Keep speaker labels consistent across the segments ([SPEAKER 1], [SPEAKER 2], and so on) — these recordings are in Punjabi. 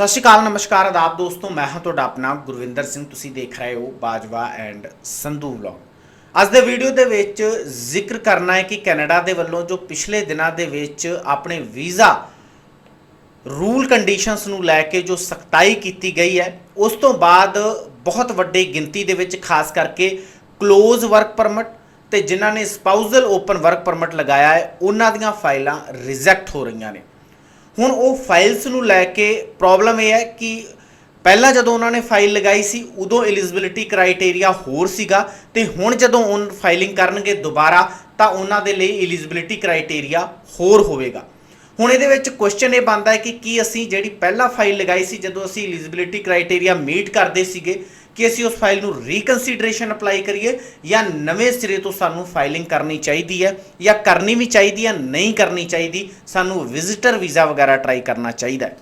[SPEAKER 1] ਸਤਿ ਸ਼੍ਰੀ ਅਕਾਲ, ਨਮਸਕਾਰ, ਆਦਾਬ ਦੋਸਤੋ, ਮੈਂ ਹਾਂ ਤੁਹਾਡਾ ਆਪਣਾ ਗੁਰਵਿੰਦਰ ਸਿੰਘ, ਤੁਸੀਂ ਦੇਖ ਰਹੇ ਹੋ ਬਾਜਵਾ ਐਂਡ ਸੰਧੂ ਵਲੌਗ। ਅੱਜ ਦੇ ਵੀਡੀਓ ਦੇ ਵਿੱਚ ਜ਼ਿਕਰ ਕਰਨਾ ਹੈ ਕਿ ਕੈਨੇਡਾ ਦੇ ਵੱਲੋਂ ਜੋ ਪਿਛਲੇ ਦਿਨਾਂ ਦੇ ਵਿੱਚ ਆਪਣੇ ਵੀਜ਼ਾ ਰੂਲ ਕੰਡੀਸ਼ਨਸ ਨੂੰ ਲੈ ਕੇ ਜੋ ਸਖਤਾਈ ਕੀਤੀ ਗਈ ਹੈ, ਉਸ ਤੋਂ ਬਾਅਦ ਬਹੁਤ ਵੱਡੀ ਗਿਣਤੀ ਦੇ ਵਿੱਚ ਖਾਸ ਕਰਕੇ ক্লোਜ਼ ਵਰਕ ਪਰਮਿਟ ਤੇ ਜਿਨ੍ਹਾਂ ਨੇ ਸਪਾਊਸਲ ਓਪਨ ਵਰਕ ਪਰਮਿਟ ਲਗਾਇਆ ਹੈ, ਉਹਨਾਂ ਦੀਆਂ ਫਾਈਲਾਂ ਰਿਜੈਕਟ ਹੋ ਰਹੀਆਂ ਨੇ। ਹੁਣ ਉਹ ਫਾਈਲਸ ਨੂੰ ਲੈ ਕੇ ਪ੍ਰੋਬਲਮ ਇਹ ਹੈ ਕਿ ਪਹਿਲਾਂ ਜਦੋਂ ਉਹਨਾਂ ਨੇ ਫਾਈਲ ਲਗਾਈ ਸੀ, ਉਦੋਂ ਐਲੀਜੀਬਿਲਿਟੀ ਕ੍ਰਾਈਟੇਰੀਆ ਹੋਰ ਸੀਗਾ ਤੇ ਹੁਣ ਜਦੋਂ ਉਹ ਫਾਈਲਿੰਗ ਕਰਨਗੇ ਦੁਬਾਰਾ, ਤਾਂ ਉਹਨਾਂ ਦੇ ਲਈ ਐਲੀਜੀਬਿਲਿਟੀ ਕ੍ਰਾਈਟੇਰੀਆ ਹੋਰ ਹੋਵੇਗਾ। ਹੁਣ ਇਹਦੇ ਵਿੱਚ ਕੁਐਸਚਨ ਇਹ ਬਣਦਾ ਹੈ ਕਿ ਕੀ ਅਸੀਂ ਜਿਹੜੀ ਪਹਿਲਾਂ ਫਾਈਲ ਲਗਾਈ ਸੀ, ਜਦੋਂ ਅਸੀਂ ਐਲੀਜੀਬਿਲਿਟੀ ਕ੍ਰਾਈਟੇਰੀਆ ਮੀਟ ਕਰਦੇ ਸੀਗੇ ਕਿ ਅਸੀਂ ਉਸ ਫਾਈਲ ਨੂੰ ਰੀਕਨਸੀਡਰੇਸ਼ਨ ਅਪਲਾਈ ਕਰੀਏ ਜਾਂ ਨਵੇਂ ਸਿਰੇ ਤੋਂ ਸਾਨੂੰ ਫਾਈਲਿੰਗ ਕਰਨੀ ਚਾਹੀਦੀ ਹੈ ਜਾਂ ਕਰਨੀ ਵੀ ਚਾਹੀਦੀ ਹੈ, ਨਹੀਂ ਕਰਨੀ ਚਾਹੀਦੀ, ਸਾਨੂੰ ਵਿਜ਼ਿਟਰ ਵੀਜ਼ਾ ਵਗੈਰਾ ਟਰਾਈ ਕਰਨਾ ਚਾਹੀਦਾ ਹੈ।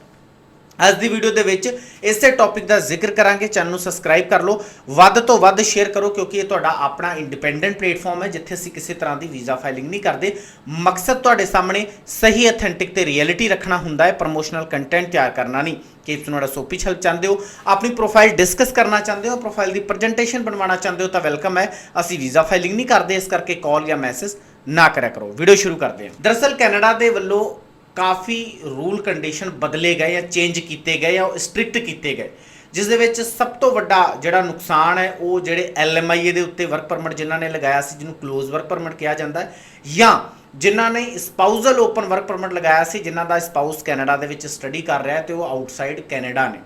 [SPEAKER 1] ਅੱਜ ਦੀ ਵੀਡੀਓ ਦੇ ਵਿੱਚ ਇਸੇ ਟੌਪਿਕ ਦਾ ਜ਼ਿਕਰ ਕਰਾਂਗੇ। ਚੈਨਲ ਨੂੰ ਸਬਸਕ੍ਰਾਈਬ ਕਰ ਲਓ। ਵੱਧ ਤੋਂ ਵੱਧ ਸ਼ੇਅਰ ਕਰੋ, ਕਿਉਂਕਿ ਇਹ ਤੁਹਾਡਾ ਆਪਣਾ ਇੰਡੀਪੈਂਡੈਂਟ ਪਲੇਟਫਾਰਮ ਹੈ, ਜਿੱਥੇ ਅਸੀਂ ਕਿਸੇ ਤਰ੍ਹਾਂ ਦੀ ਵੀਜ਼ਾ ਫਾਈਲਿੰਗ ਨਹੀਂ ਕਰਦੇ। ਮਕਸਦ ਤੁਹਾਡੇ ਸਾਹਮਣੇ ਸਹੀ ਅਥੈਂਟਿਕ ਤੇ ਰਿਐਲਿਟੀ ਰੱਖਣਾ ਹੁੰਦਾ ਹੈ। ਪ੍ਰੋਮੋਸ਼ਨਲ ਕੰਟੈਂਟ ਤਿਆਰ ਕਰਨਾ ਨਹੀਂ। ਕਿ ਤੁਸੀਂ ਤੁਹਾਡਾ ਸੋਪੀ ਛਲ ਚਾਹੁੰਦੇ ਹੋ, ਆਪਣੀ ਪ੍ਰੋਫਾਈਲ ਡਿਸਕਸ ਕਰਨਾ ਚਾਹੁੰਦੇ ਹੋ ਪ੍ਰੋਫਾਈਲ ਦੀ ਪ੍ਰੈਜੈਂਟੇਸ਼ਨ ਬਣਵਾਉਣਾ ਚਾਹੁੰਦੇ ਹੋ, ਤਾਂ ਵੈਲਕਮ ਹੈ। ਅਸੀਂ ਵੀਜ਼ਾ ਫਾਈਲਿੰਗ ਨਹੀਂ ਕਰਦੇ, ਇਸ ਕਰਕੇ ਕਾਲ ਜਾਂ ਮੈਸੇਜ ਨਾ ਕਰਿਆ ਕਰੋ। ਵੀਡੀਓ ਸ਼ੁਰੂ ਕਰਦੇ ਹਾਂ। ਦਰਅਸਲ ਕੈਨੇਡਾ ਦੇ ਵੱਲੋਂ ਕਾਫੀ ਰੂਲ ਕੰਡੀਸ਼ਨ ਬਦਲੇ ਗਏ ਜਾਂ ਚੇਂਜ ਕੀਤੇ ਗਏ ਜਾਂ ਸਟ੍ਰਿਕਟ ਕੀਤੇ ਗਏ। ਜਿਸ ਦੇ ਵਿੱਚ ਸਭ ਤੋਂ ਵੱਡਾ ਜਿਹੜਾ ਨੁਕਸਾਨ ਹੈ, ਉਹ ਜਿਹੜੇ ਐਲਐਮਆਈਏ ਦੇ ਉੱਤੇ ਵਰਕ ਪਰਮਿਟ ਜਿਨ੍ਹਾਂ ਨੇ ਲਗਾਇਆ ਸੀ, ਜਿਹਨੂੰ ক্লোਜ਼ ਵਰਕ ਪਰਮਿਟ ਕਿਹਾ ਜਾਂਦਾ ਹੈ, ਜਾਂ ਜਿਨ੍ਹਾਂ ਨੇ ਸਪਾਊਸਲ ਓਪਨ ਵਰਕ ਪਰਮਿਟ ਲਗਾਇਆ ਸੀ, ਜਿਨ੍ਹਾਂ ਦਾ ਸਪਾਊਸ ਕੈਨੇਡਾ ਦੇ ਵਿੱਚ ਸਟੱਡੀ ਕਰ ਰਿਹਾ ਹੈ ਤੇ ਉਹ ਆਊਟਸਾਈਡ ਕੈਨੇਡਾ ਨੇ।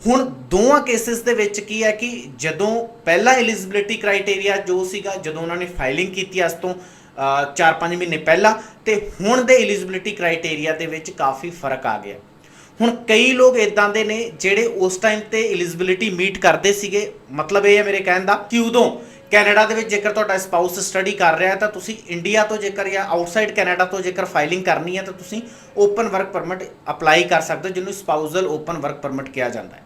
[SPEAKER 1] ਹੁਣ ਦੋਵਾਂ ਕੇਸਿਸ ਦੇ ਵਿੱਚ ਕੀ ਹੈ ਕਿ ਜਦੋਂ ਪਹਿਲਾ ਐਲੀਜੀਬਿਲਿਟੀ ਕ੍ਰਾਈਟੇਰੀਆ ਜੋ ਸੀਗਾ, ਜਦੋਂ ਉਹਨਾਂ ਨੇ ਫਾਈਲਿੰਗ ਕੀਤੀ ਅੱਜ ਤੋਂ 4-5 ਮਹੀਨੇ ਪਹਿਲਾਂ ਤੇ ਹੁਣ ਦੇ ਐਲੀਜੀਬਿਲਿਟੀ ਕ੍ਰਾਈਟੇਰੀਆ ਦੇ ਵਿੱਚ ਕਾਫੀ ਫ਼ਰਕ ਆ ਗਿਆ। ਹੁਣ ਕਈ ਲੋਕ ਇਦਾਂ ਦੇ ਨੇ ਜਿਹੜੇ ਉਸ ਟਾਈਮ ਤੇ ਐਲੀਜੀਬਿਲਿਟੀ ਮੀਟ ਕਰਦੇ ਸੀਗੇ। ਮਤਲਬ ਇਹ ਹੈ ਮੇਰੇ ਕਹਿਣ ਦਾ ਕਿ ਉਦੋਂ ਕੈਨੇਡਾ ਦੇ ਵਿੱਚ ਜੇਕਰ ਤੁਹਾਡਾ ਸਪਾਊਸ ਸਟੱਡੀ ਕਰ ਰਿਹਾ ਹੈ ਤਾਂ ਤੁਸੀਂ ਇੰਡੀਆ ਤੋਂ ਜੇਕਰ ਜਾਂ ਆਊਟਸਾਈਡ ਕੈਨੇਡਾ ਤੋਂ ਜੇਕਰ ਫਾਈਲਿੰਗ ਕਰਨੀ ਹੈ ਤਾਂ ਤੁਸੀਂ ਓਪਨ ਵਰਕ ਪਰਮਿਟ ਅਪਲਾਈ ਕਰ ਸਕਦੇ ਹੋ, ਜਿਹਨੂੰ ਸਪਾਊਸਲ ਓਪਨ ਵਰਕ ਪਰਮਿਟ ਕਿਹਾ ਜਾਂਦਾ ਹੈ।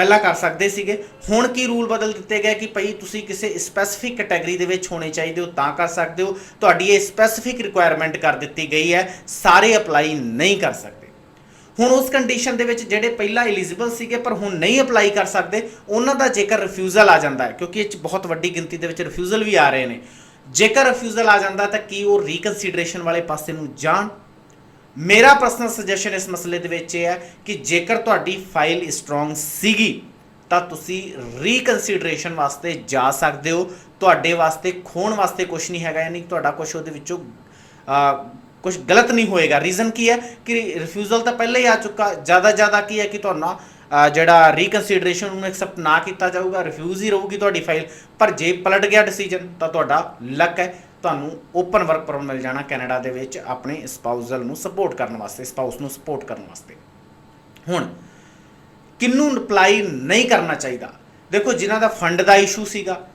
[SPEAKER 1] ਪਹਿਲਾਂ ਕਰ ਸਕਦੇ ਸੀਗੇ। ਹੁਣ ਕੀ ਰੂਲ ਬਦਲ ਦਿੱਤੇ ਗਏ ਕਿ ਭਈ ਤੁਸੀਂ ਕਿਸੇ ਸਪੈਸੀਫਿਕ ਕੈਟਾਗਰੀ ਦੇ ਵਿੱਚ ਹੋਣੇ ਚਾਹੀਦੇ ਹੋ, ਤਾਂ ਕਰ ਸਕਦੇ ਹੋ। ਤੁਹਾਡੀ ਇਹ ਸਪੈਸੀਫਿਕ ਰਿਕੁਆਇਰਮੈਂਟ ਕਰ ਦਿੱਤੀ ਗਈ ਹੈ। ਸਾਰੇ ਅਪਲਾਈ ਨਹੀਂ ਕਰ ਸਕਦੇ। ਹੁਣ ਉਸ ਕੰਡੀਸ਼ਨ ਦੇ ਵਿੱਚ ਜਿਹੜੇ ਪਹਿਲਾਂ ਐਲੀਜੀਬਲ ਸੀਗੇ, ਪਰ ਹੁਣ ਨਹੀਂ ਅਪਲਾਈ ਕਰ ਸਕਦੇ, ਉਹਨਾਂ ਦਾ ਜੇਕਰ ਰਿਫਿਊਜ਼ਲ ਆ ਜਾਂਦਾ ਹੈ, ਕਿਉਂਕਿ ਇਹ 'ਚ ਬਹੁਤ ਵੱਡੀ ਗਿਣਤੀ ਦੇ ਵਿੱਚ ਰਿਫਿਊਜ਼ਲ ਵੀ ਆ ਰਹੇ ਨੇ। ਜੇਕਰ ਰਿਫਿਊਜ਼ਲ ਆ ਜਾਂਦਾ ਤਾਂ ਕੀ ਉਹ ਰੀਕਨਸੀਡਰੇਸ਼ਨ ਵਾਲੇ ਪਾਸੇ ਨੂੰ ਜਾਣ? ਮੇਰਾ ਪਰਸਨਲ ਸੁਜੈਸ਼ਨ ਇਸ ਮਸਲੇ ਦੇ ਵਿੱਚ ਇਹ ਹੈ ਕਿ ਜੇਕਰ ਤੁਹਾਡੀ ਫਾਈਲ ਸਟਰੋਂਗ ਸੀਗੀ, ਤਾਂ ਤੁਸੀਂ ਰੀਕਨਸੀਡਰੇਸ਼ਨ ਵਾਸਤੇ ਜਾ ਸਕਦੇ ਹੋ। ਤੁਹਾਡੇ ਵਾਸਤੇ, ਖੋਣ ਵਾਸਤੇ ਕੁਝ ਨਹੀਂ ਹੈਗਾ, ਯਾਨੀ ਕਿ ਤੁਹਾਡਾ ਕੁਝ ਉਹਦੇ ਵਿੱਚੋਂ ਕੁਝ ਗਲਤ ਨਹੀਂ ਹੋਏਗਾ। ਰੀਜ਼ਨ ਕੀ ਹੈ ਕਿ ਰਿਫਿਊਜ਼ਲ ਤਾਂ ਪਹਿਲਾਂ ਹੀ ਆ ਚੁੱਕਾ। ਜ਼ਿਆਦਾ ਜ਼ਿਆਦਾ ਕੀ ਹੈ ਕਿ ਤੁਹਾਨੂੰ ਜਿਹੜਾ ਰੀਕਨਸੀਡਰੇਸ਼ਨ ਨੂੰ ਐਕਸੈਪਟ ਨਾ ਕੀਤਾ ਜਾਊਗਾ ਰਿਫਿਊਜ਼ ਹੀ ਰਹੂਗੀ ਤੁਹਾਡੀ ਫਾਈਲ ਪਰ ਜੇ ਪਲਟ ਗਿਆ ਡਿਸੀਜਨ ਤਾਂ ਤੁਹਾਡਾ ਲੱਕ ਹੈ। ਤੁਹਾਨੂੰ ਓਪਨ ਵਰਕ ਪਰਮਿਟ ਮਿਲ ਜਾਣਾ ਕੈਨੇਡਾ ਦੇ ਵਿੱਚ ਆਪਣੇ ਸਪਾਊਸਲ ਨੂੰ ਸਪੋਰਟ ਕਰਨ ਵਾਸਤੇ ਸਪਾਊਸ ਨੂੰ ਸਪੋਰਟ ਕਰਨ ਵਾਸਤੇ। ਹੁਣ, ਕਿੰਨੂੰ ਅਪਲਾਈ ਨਹੀਂ ਕਰਨਾ ਚਾਹੀਦਾ? ਦੇਖੋ, ਜਿਨ੍ਹਾਂ ਦਾ ਫੰਡ ਦਾ ਇਸ਼ੂ ਸੀਗਾ,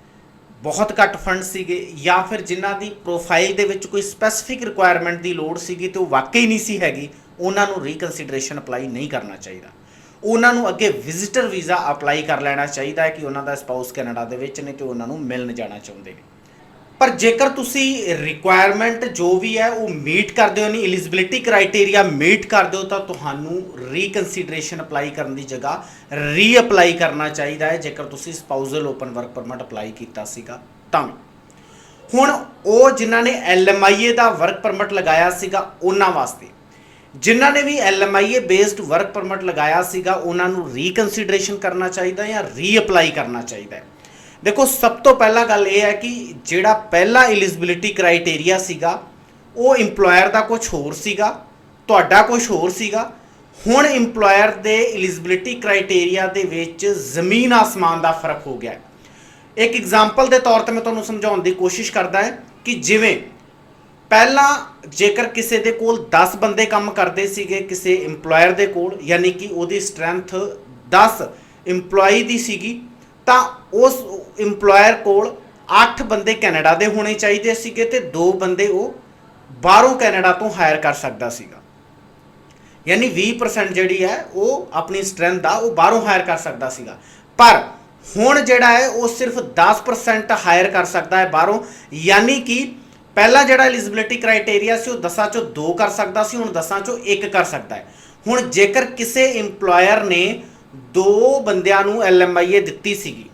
[SPEAKER 1] ਬਹੁਤ ਘੱਟ ਫੰਡ ਸੀਗੇ, ਜਾਂ ਫਿਰ ਜਿਨ੍ਹਾਂ ਦੀ ਪ੍ਰੋਫਾਈਲ ਦੇ ਵਿੱਚ ਕੋਈ ਸਪੈਸੀਫਿਕ ਰਿਕੁਆਇਰਮੈਂਟ ਦੀ ਲੋੜ ਸੀਗੀ ਤੇ ਉਹ ਵਾਕਈ ਨਹੀਂ ਸੀ ਹੈਗੀ, ਉਹਨਾਂ ਨੂੰ ਰੀਕਨਸੀਡਰੇਸ਼ਨ ਅਪਲਾਈ ਨਹੀਂ ਕਰਨਾ ਚਾਹੀਦਾ। ਉਹਨਾਂ ਨੂੰ ਅੱਗੇ ਵਿਜ਼ਿਟਰ ਵੀਜ਼ਾ ਅਪਲਾਈ ਕਰ ਲੈਣਾ ਚਾਹੀਦਾ ਹੈ ਕਿ ਉਹਨਾਂ ਦਾ ਸਪਾਊਸ ਕੈਨੇਡਾ ਦੇ ਵਿੱਚ ਨੇ ਤੇ ਉਹਨਾਂ ਨੂੰ ਮਿਲਣ ਜਾਣਾ ਚਾਹੁੰਦੇ ਨੇ। ਪਰ ਜੇਕਰ ਤੁਸੀਂ ਰਿਕੁਆਇਰਮੈਂਟ ਜੋ ਵੀ ਹੈ ਉਹ ਮੀਟ ਕਰਦੇ ਹੋ ਨਹੀਂ ਐਲੀਜੀਬਿਲਿਟੀ ਕ੍ਰਾਈਟੇਰੀਆ ਮੀਟ ਕਰਦੇ ਹੋ, ਤਾਂ ਤੁਹਾਨੂੰ ਰੀਕਨਸੀਡਰੇਸ਼ਨ ਅਪਲਾਈ ਕਰਨ ਦੀ ਜਗ੍ਹਾ ਰੀਅਪਲਾਈ ਕਰਨਾ ਚਾਹੀਦਾ ਹੈ। ਜੇਕਰ ਤੁਸੀਂ spousal open work permit apply ਕੀਤਾ ਸੀਗਾ, ਤਾਂ ਹੁਣ ਉਹ ਜਿਨ੍ਹਾਂ ਨੇ ਐਲਐਮਆਈਏ ਦਾ ਵਰਕ ਪਰਮਿਟ ਲਗਾਇਆ ਸੀਗਾ, ਉਹਨਾਂ ਵਾਸਤੇ। ਜਿਨ੍ਹਾਂ ਨੇ ਵੀ ਐਲਐਮਆਈਏ ਬੇਸਡ ਵਰਕ ਪਰਮਿਟ ਲਗਾਇਆ ਸੀਗਾ, ਉਹਨਾਂ ਨੂੰ ਰੀਕਨਸੀਡਰੇਸ਼ਨ ਕਰਨਾ ਚਾਹੀਦਾ ਜਾਂ ਰੀਅਪਲਾਈ ਕਰਨਾ ਚਾਹੀਦਾ ਹੈ। ਦੇਖੋ, ਸਭ ਤੋਂ ਪਹਿਲਾਂ ਗੱਲ ਇਹ ਹੈ ਕਿ ਜਿਹੜਾ ਪਹਿਲਾ ਐਲੀਜੀਬਿਲਿਟੀ ਕ੍ਰਾਈਟੇਰੀਆ ਸੀਗਾ, ਉਹ EMPLOYER ਦਾ ਕੁਝ ਹੋਰ ਸੀਗਾ, ਤੁਹਾਡਾ ਕੁਝ ਹੋਰ ਸੀਗਾ। ਹੁਣ EMPLOYER ਦੇ ਐਲੀਜੀਬਿਲਿਟੀ ਕ੍ਰਾਈਟੇਰੀਆ ਦੇ ਵਿੱਚ ਜ਼ਮੀਨ ਆਸਮਾਨ ਦਾ ਫ਼ਰਕ ਹੋ ਗਿਆ ਇੱਕ ਐਗਜ਼ਾਮਪਲ ਦੇ ਤੌਰ ਤੇ ਮੈਂ ਤੁਹਾਨੂੰ ਸਮਝਾਉਣ ਦੀ ਕੋਸ਼ਿਸ਼ ਕਰਦਾ ਹਾਂ ਕਿ ਜਿਵੇਂ ਪਹਿਲਾਂ ਜੇਕਰ ਕਿਸੇ ਦੇ ਕੋਲ 10 ਬੰਦੇ ਕੰਮ ਕਰਦੇ ਸੀਗੇ ਕਿਸੇ EMPLOYER ਦੇ ਕੋਲ, ਯਾਨੀ ਕਿ ਉਹਦੀ ਸਟਰੈਂਥ 10 EMPLOYEE ਦੀ ਸੀਗੀ ਤਾਂ ਉਸ EMPLOYER ਕੋਲ 8 ਬੰਦੇ ਕੈਨੇਡਾ ਦੇ ਹੋਣੇ ਚਾਹੀਦੇ ਸੀਗੇ ਤੇ 2 ਬੰਦੇ ਉਹ ਬਾਹਰੋਂ ਕੈਨੇਡਾ ਤੋਂ ਹਾਇਰ ਕਰ ਸਕਦਾ ਸੀਗਾ। ਯਾਨੀ 20% ਜਿਹੜੀ ਹੈ ਉਹ ਆਪਣੀ ਸਟਰੈਂਥ ਦਾ ਉਹ ਬਾਹਰੋਂ ਹਾਇਰ ਕਰ ਸਕਦਾ ਸੀਗਾ। ਪਰ ਹੁਣ ਜਿਹੜਾ ਹੈ ਉਹ ਸਿਰਫ 10% ਹਾਇਰ ਕਰ ਸਕਦਾ ਹੈ ਬਾਹਰੋਂ, ਯਾਨੀ ਕਿ ਪਹਿਲਾਂ ਜਿਹੜਾ ਐਲੀਜੀਬਿਲਿਟੀ ਕ੍ਰਾਈਟੇਰੀਆ ਸੀ ਉਹ 10 ਚੋਂ 2 ਕਰ ਸਕਦਾ ਸੀ, ਹੁਣ 10 ਚੋਂ 1 ਕਰ ਸਕਦਾ ਹੈ। ਹੁਣ ਜੇਕਰ ਕਿਸੇ EMPLOYER ਨੇ ਦੋ ਬੰਦਿਆਂ ਨੂੰ LMIA ਦਿੱਤੀ ਸੀਗੀ।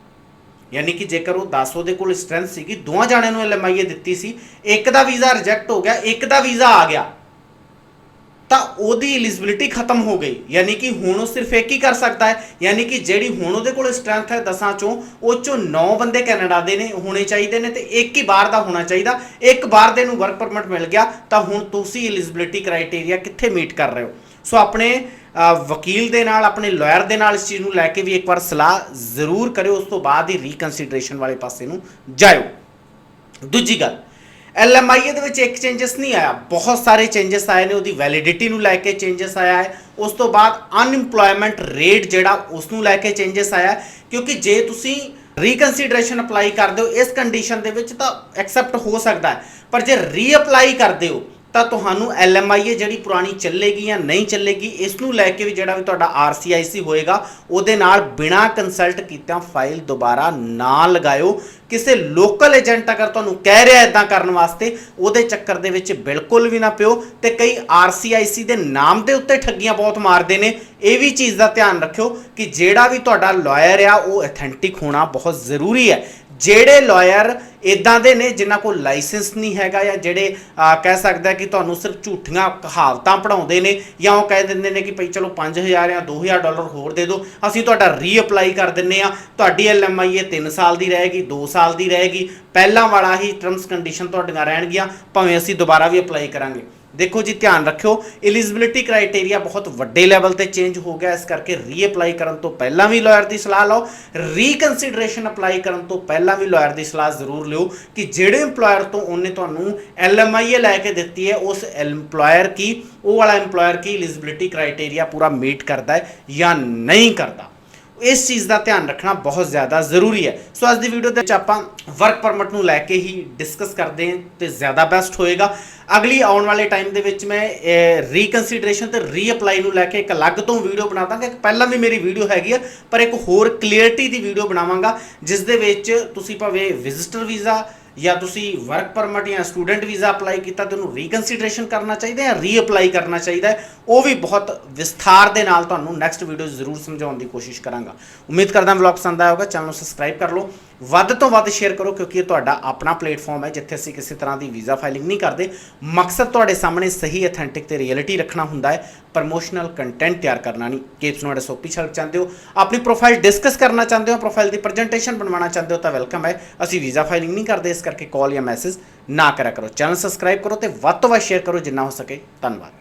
[SPEAKER 1] ਯਾਨੀ ਕਿ ਜੇਕਰ ਉਹ 10 ਉਹਦੇ ਕੋਲ ਸਟਰੈਂਥ ਸੀਗੀ, ਦੋਵਾਂ ਜਾਣਿਆਂ ਨੂੰ LMIA ਦਿੱਤੀ ਸੀ। ਇੱਕ ਦਾ ਵੀਜ਼ਾ ਰਿਜੈਕਟ ਹੋ ਗਿਆ, ਇੱਕ ਦਾ ਵੀਜ਼ਾ ਆ ਗਿਆ। ਤਾਂ ਉਹਦੀ ਐਲੀਜੀਬਿਲਿਟੀ ਖਤਮ ਹੋ ਗਈ। ਯਾਨੀ ਕਿ ਹੁਣ ਉਹ ਸਿਰਫ ਇੱਕ ਹੀ ਕਰ ਸਕਦਾ ਹੈ। ਯਾਨੀ ਕਿ ਜਿਹੜੀ ਹੁਣ ਉਹਦੇ ਕੋਲ ਸਟਰੈਂਥ ਹੈ ਦਸਾਂ ਚੋਂ, ਉਹ ਚੋਂ 9 ਬੰਦੇ ਕੈਨੇਡਾ ਦੇ ਨੇ, ਹੋਣੇ ਚਾਹੀਦੇ ਨੇ ਤੇ ਇੱਕ ਹੀ ਬਾਹਰ ਦਾ ਹੋਣਾ ਚਾਹੀਦਾ। ਇੱਕ ਬਾਹਰ ਦੇ ਨੂੰ ਵਰਕ ਪਰਮਿਟ ਮਿਲ ਗਿਆ, ਤਾਂ ਹੁਣ ਤੁਸੀਂ ਐਲੀਜੀਬਿਲਿਟੀ ਕ੍ਰਾਈਟੇਰੀਆ ਕਿੱਥੇ ਮੀਟ ਕਰ ਰਹੇ ਹੋ? ਸੋ ਆਪਣੇ ਵਕੀਲ ਦੇ ਨਾਲ, ਆਪਣੇ ਲਾਇਰ ਦੇ ਨਾਲ ਇਸ ਚੀਜ਼ ਨੂੰ ਲੈ ਕੇ ਵੀ ਇੱਕ ਵਾਰ ਸਲਾਹ ਜ਼ਰੂਰ ਕਰਿਓ, ਉਸ ਤੋਂ ਬਾਅਦ ਹੀ ਰੀਕਨਸੀਡਰੇਸ਼ਨ ਵਾਲੇ ਪਾਸੇ ਨੂੰ ਜਾਇਓ। ਦੂਜੀ ਗੱਲ LMIA ਦੇ ਵਿੱਚ ਇੱਕ ਚੇਂਜਸ ਨਹੀਂ ਆਇਆ। ਬਹੁਤ ਸਾਰੇ ਚੇਂਜਸ ਆਏ ਨੇ, ਉਹਦੀ ਵੈਲਿਡਿਟੀ ਨੂੰ ਲੈ ਕੇ ਚੇਂਜਸ ਆਇਆ ਹੈ। ਉਸ ਤੋਂ ਬਾਅਦ ਅਨਇੰਪਲੋਇਮੈਂਟ ਰੇਟ ਜਿਹੜਾ, ਉਸ ਨੂੰ ਲੈ ਕੇ ਚੇਂਜਸ ਆਇਆ ਕਿਉਂਕਿ ਜੇ ਤੁਸੀਂ ਰੀਕਨਸੀਡਰੇਸ਼ਨ ਅਪਲਾਈ ਕਰਦੇ ਹੋ, ਇਸ ਕੰਡੀਸ਼ਨ ਦੇ ਵਿੱਚ ਤਾਂ ਐਕਸੈਪਟ ਹੋ ਸਕਦਾ ਪਰ ਜੇ ਰੀਅਪਲਾਈ ਕਰਦੇ ਹੋ ਤਾਂ ਤੁਹਾਨੂੰ LMIA ਜਿਹੜੀ ਪੁਰਾਣੀ ਚੱਲੇਗੀ ਜਾਂ ਨਹੀਂ ਚੱਲੇਗੀ, ਇਸ ਨੂੰ ਲੈ ਕੇ ਵੀ ਜਿਹੜਾ ਵੀ ਤੁਹਾਡਾ RCIC ਹੋਏਗਾ, ਉਹਦੇ ਨਾਲ ਬਿਨਾ ਕੰਸਲਟ ਕੀਤਾ ਫਾਈਲ ਦੁਬਾਰਾ ਨਾ ਲਗਾਇਓ। ਕਿਸੇ ਲੋਕਲ ਏਜੰਟ ਅਗਰ ਤੁਹਾਨੂੰ ਕਹਿ ਰਿਹਾ ਇਦਾਂ ਕਰਨ ਵਾਸਤੇ, ਉਹਦੇ ਚੱਕਰ ਦੇ ਵਿੱਚ ਬਿਲਕੁਲ ਵੀ ਨਾ ਪਿਓ ਤੇ ਕਈ RCIC ਦੇ ਨਾਮ ਦੇ ਉੱਤੇ ਠੱਗੀਆਂ ਬਹੁਤ ਮਾਰਦੇ ਨੇ। ਇਹ ਵੀ ਚੀਜ਼ ਦਾ ਧਿਆਨ ਰੱਖਿਓ ਕਿ ਜਿਹੜਾ ਵੀ ਤੁਹਾਡਾ ਲਾਇਰ ਆ, ਉਹ ਅਥੈਂਟਿਕ ਹੋਣਾ ਬਹੁਤ ਜ਼ਰੂਰੀ ਹੈ। ਜਿਹੜੇ ਲਾਇਰ ਇਦਾਂ ਦੇ ਨੇ ਜਿਨ੍ਹਾਂ ਕੋਲ ਲਾਇਸੈਂਸ ਨਹੀਂ ਹੈਗਾ ਜਾਂ ਜਿਹੜੇ ਕਹਿ ਸਕਦਾ ਕਿ ਤੁਹਾਨੂੰ ਸਿਰਫ ਝੂਠੀਆਂ ਕਹਾਵਤਾਂ ਪੜਾਉਂਦੇ ਨੇ ਜਾਂ ਉਹ ਕਹਿ ਦਿੰਦੇ ਨੇ ਕਿ ਭਈ ਚਲੋ 5000 ਜਾਂ 2000 ਡਾਲਰ ਹੋਰ ਦੇ ਦਿਓ, ਅਸੀਂ ਤੁਹਾਡਾ ਰੀਅਪਲਾਈ ਕਰ ਦਿੰਨੇ ਆ ਤੁਹਾਡੀ ਐਲਐਮਆਈ 3 ਸਾਲ ਦੀ ਰਹੇਗੀ 2 ਸਾਲ ਦੀ ਰਹੇਗੀ। ਪਹਿਲਾਂ ਵਾਲਾ ਹੀ ਟਰਮਸ ਕੰਡੀਸ਼ਨ ਤੁਹਾਡੀਆਂ ਰਹਿਣਗੀਆਂ, ਭਾਵੇਂ ਅਸੀਂ ਦੁਬਾਰਾ ਵੀ ਅਪਲਾਈ ਕਰਾਂਗੇ। ਦੇਖੋ ਜੀ, ਧਿਆਨ ਰੱਖਿਓ ਐਲੀਜੀਬਿਲਿਟੀ ਕ੍ਰਾਈਟੇਰੀਆ ਬਹੁਤ ਵੱਡੇ ਲੈਵਲ ਤੇ ਚੇਂਜ ਹੋ ਗਿਆ। ਇਸ ਕਰਕੇ ਰੀਅਪਲਾਈ ਕਰਨ ਤੋਂ ਪਹਿਲਾਂ ਵੀ ਲਾਇਰ ਦੀ ਸਲਾਹ ਲਓ ਰੀਕਨਸੀਡਰੇਸ਼ਨ ਅਪਲਾਈ ਕਰਨ ਤੋਂ ਪਹਿਲਾਂ ਵੀ ਲਾਇਰ ਦੀ ਸਲਾਹ ਜ਼ਰੂਰ ਲਿਓ ਕਿ ਜਿਹੜੇ EMPLOYER ਤੋਂ ਉਹਨੇ ਤੁਹਾਨੂੰ LMIA ਲੈ ਕੇ ਦਿੱਤੀ ਹੈ, ਉਸ EMPLOYER ਕੀ, ਉਹ ਵਾਲਾ EMPLOYER ਕੀ ਐਲੀਜੀਬਿਲਿਟੀ ਕ੍ਰਾਈਟੇਰੀਆ ਪੂਰਾ ਮੀਟ ਕਰਦਾ ਹੈ ਜਾਂ ਨਹੀਂ ਕਰਦਾ। ਇਸ ਚੀਜ਼ ਦਾ ਧਿਆਨ ਰੱਖਣਾ ਬਹੁਤ ਜ਼ਿਆਦਾ ਜ਼ਰੂਰੀ ਹੈ। ਸੋ ਅੱਜ ਦੀ ਵੀਡੀਓ ਦੇ ਵਿੱਚ ਆਪਾਂ ਵਰਕ ਪਰਮਿਟ ਨੂੰ ਲੈ ਕੇ ਹੀ ਡਿਸਕਸ ਕਰਦੇ ਹਾਂ ਤੇ ਜ਼ਿਆਦਾ ਬੈਸਟ ਹੋਏਗਾ। ਅਗਲੀ ਆਉਣ ਵਾਲੇ ਟਾਈਮ ਦੇ ਵਿੱਚ ਮੈਂ ਰੀਕਨਸੀਡਰੇਸ਼ਨ ਤੇ ਰੀਅਪਲਾਈ ਨੂੰ ਲੈ ਕੇ ਇੱਕ ਅਲੱਗ ਤੋਂ ਵੀਡੀਓ ਬਣਾ ਦਾਂਗਾ। ਇੱਕ ਪਹਿਲਾਂ ਵੀ ਮੇਰੀ ਵੀਡੀਓ ਹੈਗੀ ਆ, ਪਰ ਇੱਕ ਹੋਰ ਕਲੀਅਰਟੀ ਦੀ ਵੀਡੀਓ ਬਣਾਵਾਂਗਾ, ਜਿਸ ਦੇ ਵਿੱਚ ਤੁਸੀਂ ਭਾਵੇਂ ਵਿਜ਼ਿਟਰ ਵੀਜ਼ਾ ਜਾਂ ਤੁਸੀਂ ਵਰਕ ਪਰਮਿਟ ਜਾਂ ਸਟੂਡੈਂਟ ਵੀਜ਼ਾ ਅਪਲਾਈ ਕੀਤਾ, ਤੇ ਉਹਨੂੰ ਰੀਕਨਸੀਡਰੇਸ਼ਨ ਕਰਨਾ ਚਾਹੀਦਾ ਹੈ ਰੀਅਪਲਾਈ ਕਰਨਾ ਚਾਹੀਦਾ ਹੈ, ਉਹ ਵੀ ਬਹੁਤ ਵਿਸਥਾਰ ਦੇ ਨਾਲ ਤੁਹਾਨੂੰ ਨੈਕਸਟ ਵੀਡੀਓ ਜ਼ਰੂਰ ਸਮਝਾਉਣ ਦੀ ਕੋਸ਼ਿਸ਼ ਕਰਾਂਗਾ। ਉਮੀਦ ਕਰਦਾ ਵਲੌਗ ਪਸੰਦ ਆਇਆ ਹੋਗਾ ਚੈਨਲ ਨੂੰ ਸਬਸਕ੍ਰਾਈਬ ਕਰ ਲਓ। ਵੱਧ ਤੋਂ ਵੱਧ ਸ਼ੇਅਰ ਕਰੋ ਕਿਉਂਕਿ ਇਹ ਤੁਹਾਡਾ ਆਪਣਾ ਪਲੇਟਫਾਰਮ ਹੈ, ਜਿੱਥੇ ਅਸੀਂ ਕਿਸੇ ਤਰ੍ਹਾਂ ਦੀ ਵੀਜ਼ਾ ਫਾਈਲਿੰਗ ਨਹੀਂ ਕਰਦੇ। ਮਕਸਦ ਤੁਹਾਡੇ ਸਾਹਮਣੇ ਸਹੀ ਅਥੈਂਟਿਕ ਤੇ ਰਿਐਲਿਟੀ ਰੱਖਣਾ ਹੁੰਦਾ ਹੈ। ਪ੍ਰਮੋਸ਼ਨਲ ਕੰਟੈਂਟ ਤਿਆਰ ਕਰਨਾ ਨਹੀਂ। ਕੇਪਸ ਨੂੰ ਸੋਪੀ ਛਲਕ ਚਾਹੁੰਦੇ ਹੋ। ਆਪਣੀ ਪ੍ਰੋਫਾਈਲ ਡਿਸਕਸ ਕਰਨਾ ਚਾਹੁੰਦੇ ਹੋ ਪ੍ਰੋਫਾਈਲ ਦੀ ਪ੍ਰੈਜੈਂਟੇਸ਼ਨ ਬਣਵਾਉਣਾ ਚਾਹੁੰਦੇ ਹੋ, ਤਾਂ ਵੈਲਕਮ ਹੈ। ਅਸੀਂ ਵੀਜ਼ਾ ਫਾਈਲਿੰਗ ਨਹੀਂ ਕਰਦੇ, ਇਸ ਕਰਕੇ ਕਾਲ ਜਾਂ ਮੈਸੇਜ ਨਾ ਕਰਿਆ ਕਰੋ। ਚੈਨਲ ਸਬਸਕ੍ਰਾਈਬ ਕਰੋ ਤੇ ਵੱਧ ਤੋਂ ਵੱਧ ਸ਼ੇਅਰ ਕਰੋ, ਜਿੰਨਾ ਹੋ ਸਕੇ। ਧੰਨਵਾਦ।